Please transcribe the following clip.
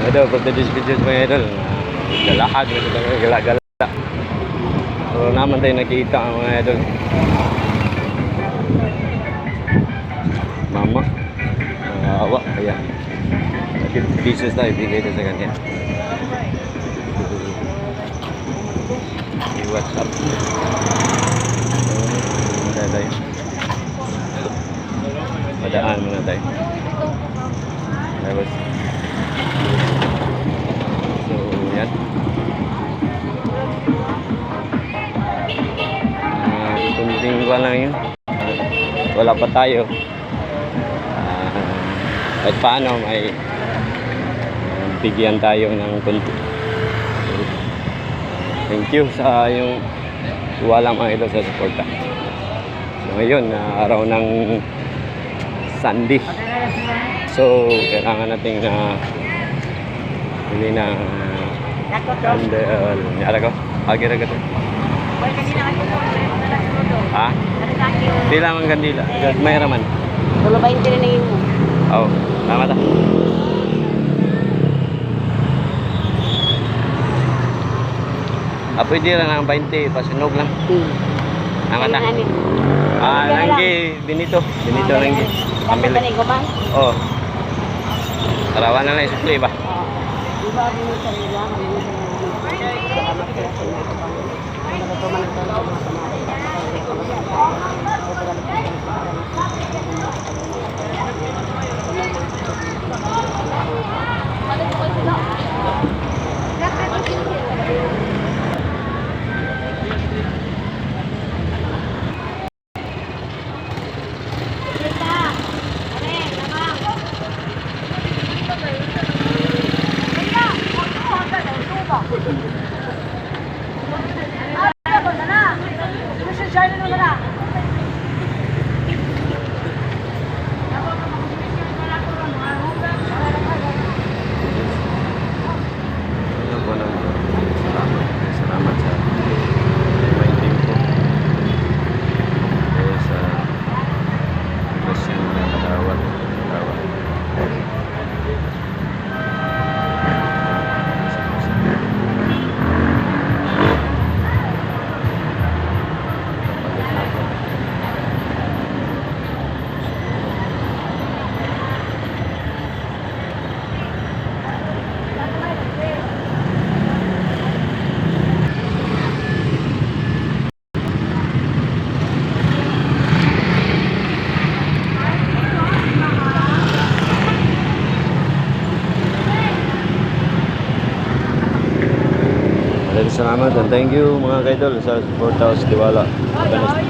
Idol, for today's video mga idol, ah, galahag na ito mga gala-gala. So naman tayo nakita ang mga idol. Mama, nangawa, kaya 50 pieces tayo, bigay ito sa kanya. Si WhatsApp. So, tayo. Padaan muna tayo. Tapos, yan. Uh, kunting ko lang yun. Wala pa tayo. Ah, kahit paano may ah, bigyan tayo ng kunti. So, thank you sa yung wala mga ito sa suporta. So ngayon, na araw ng Sunday. So, kailangan natin na hindi na candle. Nyara ko? Agira ka to. Ha? Hindi lang ang kandila. May raman. Tulo ba yung tinaningin mo? Oo. Tama ta. Ah, pwede lang ang 20. Pasinog lang. Hmm. Tama ta. Ano? Ah, langgi. Benito. Benito langgi. Pamili. Pamili. ko man? Oo. Tarawan na lang isukli ba? Oo. Di ba din yung kanila? Yung Salamat sila sa. Ano ba ito man ito? Maraming salamat and thank you mga kaidol sa support tiwala. Ganun.